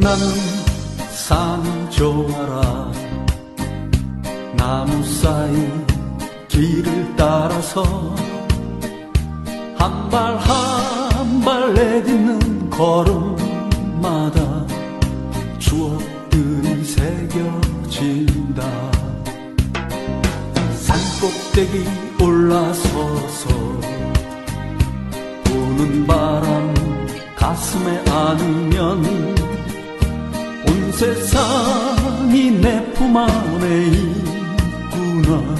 나는 산 좋아라. 나무 사이 길을 따라서 한 발 한 발 내딛는 걸음마다 추억들이 새겨진다. 산꼭대기 올라서서 부는 바람 가슴에 안으면 온 세상이 내 품 안에 있구나.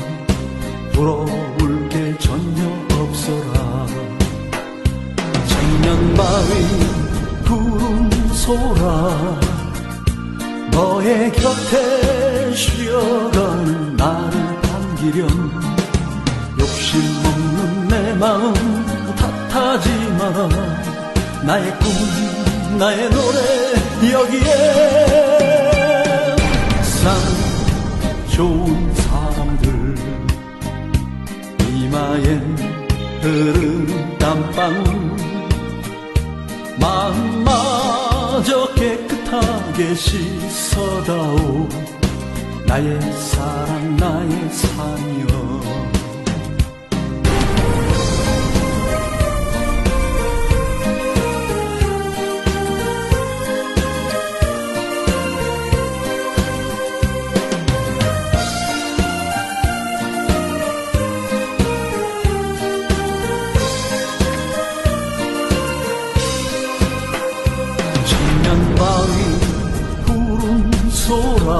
부러울 게 전혀 없어라. 청년마을 구름 소라. 너의 곁에 쉬어가는 나를 반기렴. 욕심 없는 내 마음 탓하지 마라. 나의 꿈 나의 노래 여기에 상 좋은 사람들. 이마엔 흐르는 땀방울 마음마저 깨끗하게 씻어다오. 나의 사랑 나의 사녀 청년바위 구름 소라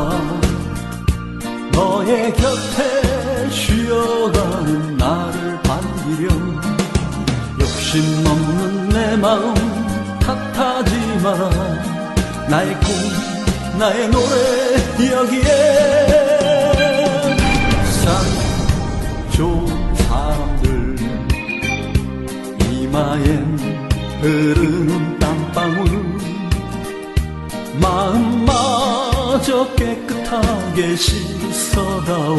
너의 곁에 쉬어가는 나를 반기렴. 욕심 없는 내 마음 탓하지 마라 나의 꿈 나의 노래 여기에 상 좋은 사람들. 이마엔 흐르는 땀방울 마음마저 깨끗하게 씻어다오.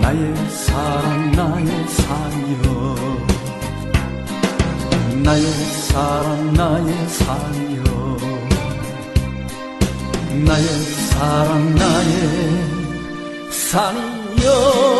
나의 사랑 나의 사녀. 나의 사랑 나의 사녀. 나의 사랑 나의 사녀